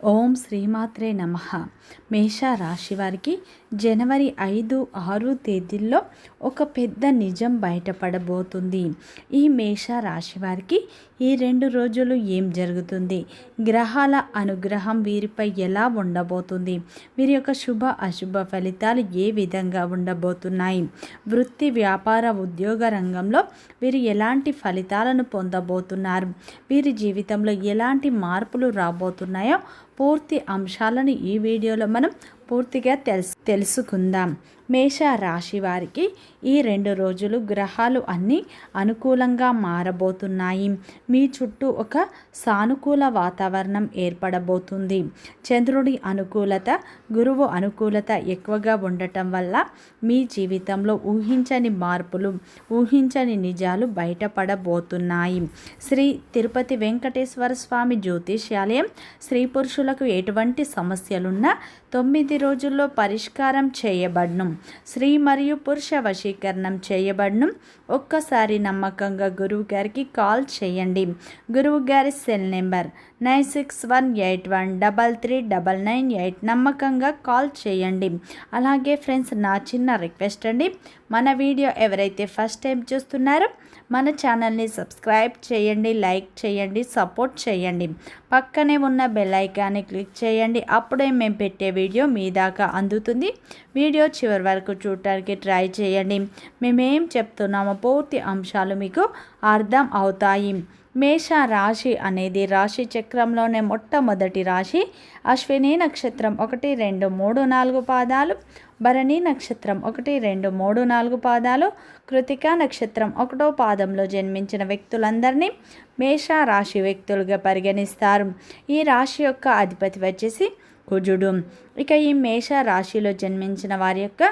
ఓం శ్రీమాత్రే నమ. మేష రాశి వారికి జనవరి ఐదు ఆరు తేదీల్లో ఒక పెద్ద నిజం బయటపడబోతుంది. ఈ మేష రాశి వారికి ఈ రెండు రోజులు ఏం జరుగుతుంది? గ్రహాల అనుగ్రహం వీరిపై ఎలా ఉండబోతుంది? వీరి యొక్క శుభ అశుభ ఫలితాలు ఏ విధంగా ఉండబోతున్నాయి? వృత్తి వ్యాపార ఉద్యోగ రంగంలో వీరు ఎలాంటి ఫలితాలను పొందబోతున్నారు? వీరి జీవితంలో ఎలాంటి మార్పులు రాబోతున్నాయో పూర్తి అంశాలను ఈ వీడియోలో మనం పూర్తిగా తెలుసు తెలుసుకుందాం. మేష రాశి వారికి ఈ రెండు రోజులు గ్రహాలు అన్నీ అనుకూలంగా మారబోతున్నాయి. మీ చుట్టూ ఒక సానుకూల వాతావరణం ఏర్పడబోతుంది. చంద్రుడి అనుకూలత గురువు అనుకూలత ఎక్కువగా ఉండటం వల్ల మీ జీవితంలో ఊహించని మార్పులు ఊహించని నిజాలు బయటపడబోతున్నాయి. శ్రీ తిరుపతి వెంకటేశ్వర స్వామి జ్యోతిష్యాలయం స్త్రీ పురుషులకు ఎటువంటి సమస్యలున్నా తొమ్మిది రోజుల్లో పరిష్కారం చేయబడ్ను. స్త్రీ మరియు పురుష వశీకరణం చేయబడ్ను. ఒక్కసారి నమ్మకంగా గురువు గారికి కాల్ చేయండి. గురువు గారి cell number nine six one eight one double three double nine eight నమ్మకంగా కాల్ చేయండి. అలాగే ఫ్రెండ్స్ నా చిన్న రిక్వెస్ట్ అండి. మన వీడియో ఎవరైతే ఫస్ట్ టైం చూస్తున్నారో మన ఛానల్ని సబ్స్క్రైబ్ చేయండి లైక్ చేయండి సపోర్ట్ చేయండి. పక్కనే ఉన్న బెల్ ఐకాన్ని క్లిక్ చేయండి. అప్పుడే మేము పెట్టే వీడియో మీ దాకా అందుతుంది. వీడియో చివరి వరకు చూడటానికి ట్రై చేయండి. మేమేం చెప్తున్నామో పూర్తి అంశాలు మీకు అర్థం అవుతాయి. మేష రాశి అనేది రాశి చక్రంలోనే మొట్టమొదటి రాశి. అశ్విని నక్షత్రం ఒకటి రెండు మూడు నాలుగు పాదాలు. భరణి నక్షత్రం ఒకటి రెండు మూడు నాలుగు పాదాలు. కృతికా నక్షత్రం ఒకటో పాదంలో జన్మించిన వ్యక్తులందరినీ మేష రాశి వ్యక్తులుగా పరిగణిస్తారు. ఈ రాశి యొక్క అధిపతి వచ్చేసి కుజుడు. ఇక ఈ మేష రాశిలో జన్మించిన వారి యొక్క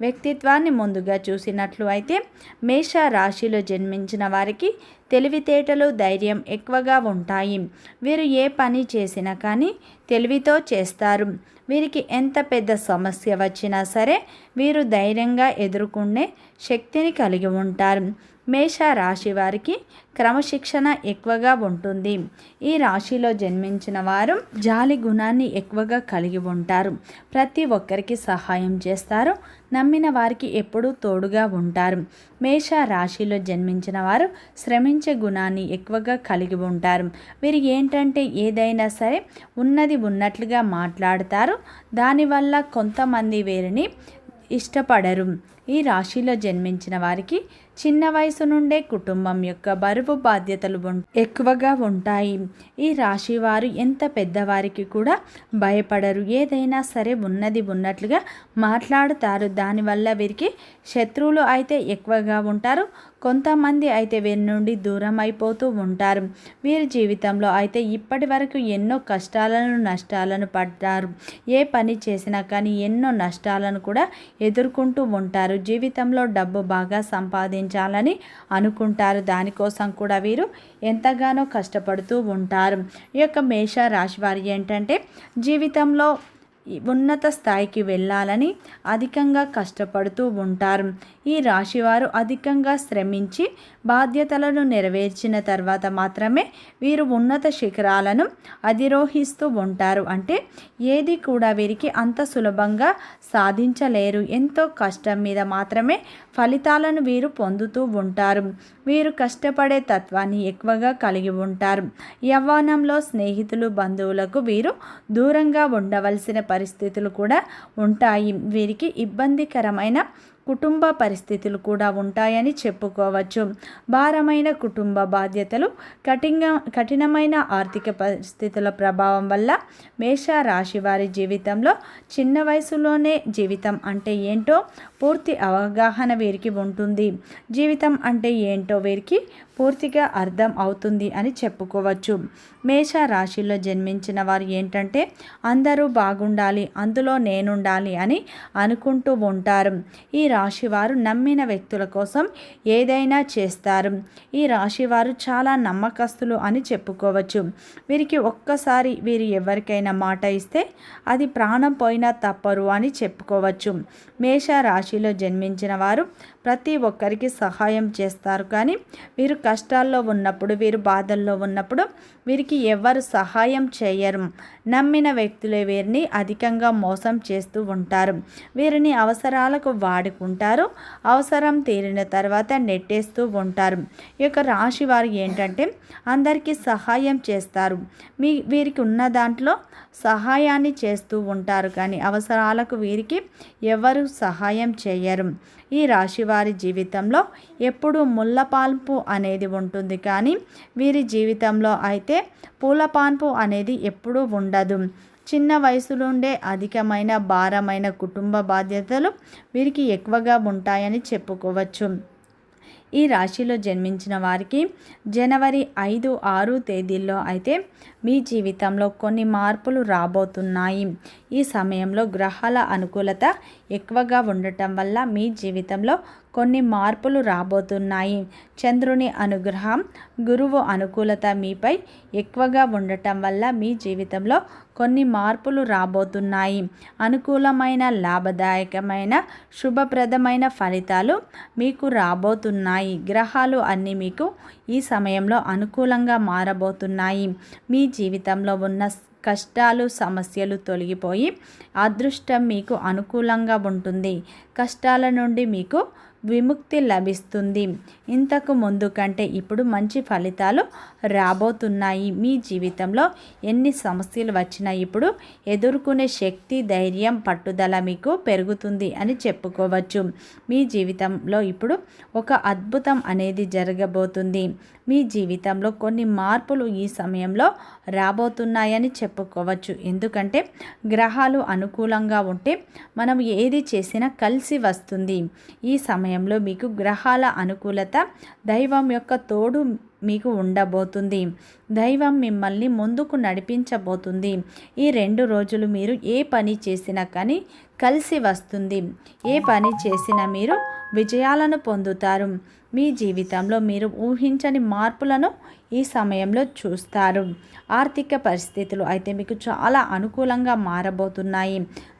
వ్యక్తిత్వాన్ని ముందుగా చూసినట్లు అయితే మేష రాశిలో జన్మించిన వారికి తెలివితేటలు ధైర్యం ఎక్కువగా ఉంటాయి. వీరు ఏ పని చేసినా కానీ తెలివితో చేస్తారు. వీరికి ఎంత పెద్ద సమస్య వచ్చినా సరే వీరు ధైర్యంగా ఎదుర్కొనే శక్తిని కలిగి ఉంటారు. మేష రాశి వారికి క్రమశిక్షణ ఎక్కువగా ఉంటుంది. ఈ రాశిలో జన్మించిన వారు జాలి గుణాన్ని ఎక్కువగా కలిగి ఉంటారు. ప్రతి ఒక్కరికి సహాయం చేస్తారు. నమ్మిన వారికి ఎప్పుడూ తోడుగా ఉంటారు. మేష రాశిలో జన్మించిన వారు శ్రమించే గుణాన్ని ఎక్కువగా కలిగి ఉంటారు. వీరు ఏంటంటే ఏదైనా సరే ఉన్నది ఉన్నట్లుగా మాట్లాడతారు. దానివల్ల కొంతమంది వీరిని ఇష్టపడరు. ఈ రాశిలో జన్మించిన వారికి చిన్న వయసు నుండే కుటుంబం యొక్క బరువు బాధ్యతలు ఎక్కువగా ఉంటాయి. ఈ రాశి వారు ఎంత పెద్దవారికి కూడా భయపడరు. ఏదైనా సరే ఉన్నది ఉన్నట్లుగా మాట్లాడుతారు. దానివల్ల వీరికి శత్రువులు అయితే ఎక్కువగా ఉంటారు. కొంతమంది అయితే వీరి నుండి దూరం అయిపోతూ ఉంటారు. వీరి జీవితంలో అయితే ఇప్పటి వరకు ఎన్నో కష్టాలను నష్టాలను పడ్డారు. ఏ పని చేసినా కానీ ఎన్నో నష్టాలను కూడా ఎదుర్కొంటూ ఉంటారు. జీవితంలో డబ్బు బాగా సంపాదించాలని అనుకుంటారు. దానికోసం కూడా వీరు ఎంతగానో కష్టపడుతూ ఉంటారు. ఈ యొక్క మేష రాశి వారి ఏంటంటే జీవితంలో ఉన్నత స్థాయికి వెళ్ళాలని అధికంగా కష్టపడుతూ ఉంటారు. ఈ రాశివారు అధికంగా శ్రమించి బాధ్యతలను నెరవేర్చిన తర్వాత మాత్రమే వీరు ఉన్నత శిఖరాలను అధిరోహిస్తూ ఉంటారు. అంటే ఏది కూడా వీరికి అంత సులభంగా సాధించలేరు. ఎంతో కష్టం మీద మాత్రమే ఫలితాలను వీరు పొందుతూ ఉంటారు. వీరు కష్టపడే తత్వాన్ని ఎక్కువగా కలిగి ఉంటారు. యవ్వనంలో స్నేహితులు బంధువులకు వీరు దూరంగా ఉండవలసిన పరిస్థితులు కూడా ఉంటాయి. వీరికి ఇబ్బందికరమైన కుటుంబ పరిస్థితులు కూడా ఉంటాయని చెప్పుకోవచ్చు. భారమైన కుటుంబ బాధ్యతలు కఠిన కఠినమైన ఆర్థిక పరిస్థితుల ప్రభావం వల్ల మేష రాశి వారి జీవితంలో చిన్న వయసులోనే జీవితం అంటే ఏంటో పూర్తి అవగాహన వీరికి ఉంటుంది. జీవితం అంటే ఏంటో వీరికి పూర్తిగా అర్థం అవుతుంది అని చెప్పుకోవచ్చు. మేష రాశిలో జన్మించిన వారు ఏంటంటే అందరూ బాగుండాలి అందులో నేనుండాలి అని అనుకుంటూ ఉంటారు. ఈ రాశి వారు నమ్మిన వ్యక్తుల కోసం ఏదైనా చేస్తారు. ఈ రాశి వారు చాలా నమ్మకస్తులు అని చెప్పుకోవచ్చు. వీరికి ఒక్కసారి వీరు ఎవరికైనా మాట ఇస్తే అది ప్రాణం పోయినా తప్పరు అని చెప్పుకోవచ్చు. మేష రాశిలో జన్మించిన వారు ప్రతి ఒక్కరికి సహాయం చేస్తారు కానీ వీరు కష్టాల్లో ఉన్నప్పుడు వీరు బాధల్లో ఉన్నప్పుడు వీరికి ఎవరు సహాయం చేయరు. నమ్మిన వ్యక్తులే వీరిని అధికంగా మోసం చేస్తూ ఉంటారు. వీరిని అవసరాలకు వాడుకుంటారు. అవసరం తీరిన తర్వాత నెట్టేస్తూ ఉంటారు. ఈ యొక్క రాశి వారు ఏంటంటే అందరికీ సహాయం చేస్తారు. మీ వీరికి ఉన్న దాంట్లో సహాయాన్ని చేస్తూ ఉంటారు. కానీ అవసరాలకు వీరికి ఎవరు సహాయం చేయరు. ఈ రాశి వారి జీవితంలో ఎప్పుడు ముళ్ళపాన్పు అనేది ఉంటుంది. కానీ వీరి జీవితంలో అయితే పూలపాన్పు అనేది ఎప్పుడూ ఉండదు. చిన్న వయసులోండే అధికమైన భారమైన కుటుంబ బాధ్యతలు వీరికి ఎక్కువగా ఉంటాయని చెప్పుకోవచ్చు. ఈ రాశిలో జన్మించిన వారికి జనవరి ఐదు ఆరు తేదీల్లో అయితే మీ జీవితంలో కొన్ని మార్పులు రాబోతున్నాయి. ఈ సమయంలో గ్రహాల అనుకూలత ఎక్కువగా ఉండటం వల్ల మీ జీవితంలో కొన్ని మార్పులు రాబోతున్నాయి. చంద్రుని అనుగ్రహం గురువు అనుకూలత మీపై ఎక్కువగా ఉండటం వల్ల మీ జీవితంలో కొన్ని మార్పులు రాబోతున్నాయి. అనుకూలమైన లాభదాయకమైన శుభప్రదమైన ఫలితాలు మీకు రాబోతున్నాయి. గ్రహాలు అన్నీ మీకు ఈ సమయంలో అనుకూలంగా మారబోతున్నాయి. మీ జీవితంలో ఉన్న కష్టాలు సమస్యలు తొలగిపోయి అదృష్టం మీకు అనుకూలంగా ఉంటుంది. కష్టాల నుండి మీకు విముక్తి లభిస్తుంది. ఇంతకు ముందు కంటే ఇప్పుడు మంచి ఫలితాలు రాబోతున్నాయి. మీ జీవితంలో ఎన్ని సమస్యలు వచ్చినా ఇప్పుడు ఎదుర్కొనే శక్తి ధైర్యం పట్టుదల మీకు పెరుగుతుంది అని చెప్పుకోవచ్చు. మీ జీవితంలో ఇప్పుడు ఒక అద్భుతం అనేది జరగబోతుంది. మీ జీవితంలో కొన్ని మార్పులు ఈ సమయంలో రాబోతున్నాయని చెప్పుకోవచ్చు. ఎందుకంటే గ్రహాలు అనుకూలంగా ఉంటే మనం ఏది చేసినా కలిసి వస్తుంది. ఈ సమయంలో మీకు గ్రహాల అనుకూలత దైవం యొక్క తోడు మీకు ఉండబోతుంది. దైవం మిమ్మల్ని ముందుకు నడిపించబోతుంది. ఈ రెండు రోజులు మీరు ఏ పని చేసినా కానీ కలిసి వస్తుంది. ఏ పని చేసినా మీరు విజయాలను పొందుతారు. మీ జీవితంలో మీరు ఊహించని మార్పులను ఈ సమయంలో చూస్తారు. ఆర్థిక పరిస్థితులు అయితే మీకు చాలా అనుకూలంగా మారబోతున్నాయి.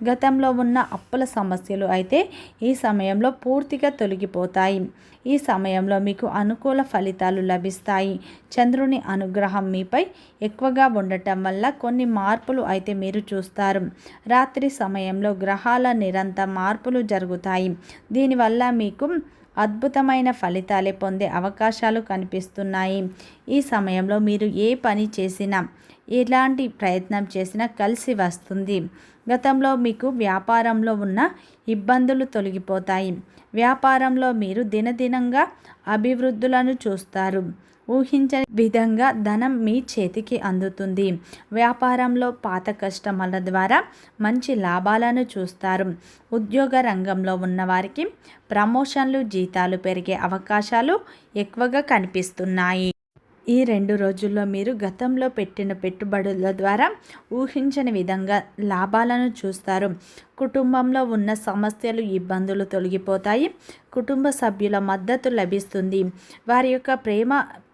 గతంలో ఉన్న అప్పుల సమస్యలు అయితే ఈ సమయంలో పూర్తిగా తొలగిపోతాయి. ఈ సమయంలో మీకు అనుకూల ఫలితాలు లభిస్తాయి. చంద్రుని అనుగ్రహం మీపై ఎక్కువగా ఉండటం వల్ల కొన్ని మార్పులు అయితే మీరు చూస్తారు. రాత్రి సమయంలో గ్రహాల నిరంతర మార్పులు జరుగుతాయి. దీనివల్ల మీకు అద్భుతమైన ఫలితాలే పొందే అవకాశాలు కనిపిస్తున్నాయి. ఈ సమయంలో మీరు ఏ పని చేసినా ఎలాంటి ప్రయత్నం చేసినా కలిసి వస్తుంది. గతంలో మీకు వ్యాపారంలో ఉన్న ఇబ్బందులు తొలగిపోతాయి. వ్యాపారంలో మీరు దినదినంగా అభివృద్ధులను చూస్తారు. ఊహించని విధంగా ధనం మీ చేతికి అందుతుంది. వ్యాపారంలో పాత కస్టమర్ల ద్వారా మంచి లాభాలను చూస్తారు. ఉద్యోగ రంగంలో ఉన్నవారికి ప్రమోషన్లు జీతాలు పెరిగే అవకాశాలు ఎక్కువగా కనిపిస్తున్నాయి. ఈ రెండు రోజుల్లో మీరు గతంలో పెట్టిన పెట్టుబడుల ద్వారా ఊహించని విధంగా లాభాలను చూస్తారు. కుటుంబంలో ఉన్న సమస్యలు ఇబ్బందులు తొలగిపోతాయి. కుటుంబ సభ్యుల మద్దతు లభిస్తుంది. వారి యొక్క ప్రేమ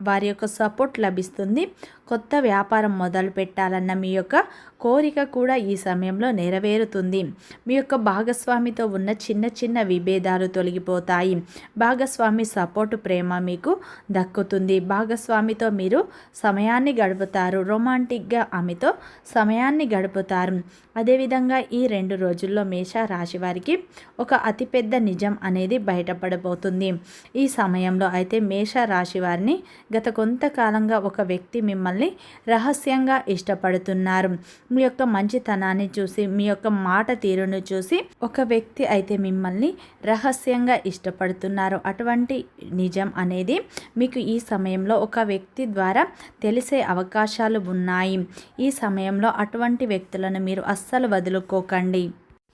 వారి యొక్క సపోర్ట్ లభిస్తుంది. కొత్త వ్యాపారం మొదలు పెట్టాలన్న మీ యొక్క కోరిక కూడా ఈ సమయంలో నెరవేరుతుంది. మీ యొక్క భాగస్వామితో ఉన్న చిన్న చిన్న విభేదాలు తొలగిపోతాయి. భాగస్వామి సపోర్టు ప్రేమ మీకు దక్కుతుంది. భాగస్వామితో మీరు సమయాన్ని గడుపుతారు. రొమాంటిక్గా ఆమెతో సమయాన్ని గడుపుతారు. అదేవిధంగా ఈ రెండు రోజుల్లో మేష రాశి వారికి ఒక అతిపెద్ద నిజం అనేది బయట బయటపడబోతుంది. ఈ సమయంలో అయితే మేష రాశి వారిని గత కొంతకాలంగా ఒక వ్యక్తి మిమ్మల్ని రహస్యంగా ఇష్టపడుతున్నారు. మీ యొక్క మంచితనాన్ని చూసి మీ యొక్క మాట తీరును చూసి ఒక వ్యక్తి అయితే మిమ్మల్ని రహస్యంగా ఇష్టపడుతున్నారు. అటువంటి నిజం అనేది మీకు ఈ సమయంలో ఒక వ్యక్తి ద్వారా తెలిసే అవకాశాలు ఉన్నాయి. ఈ సమయంలో అటువంటి వ్యక్తులను మీరు అస్సలు వదులుకోకండి.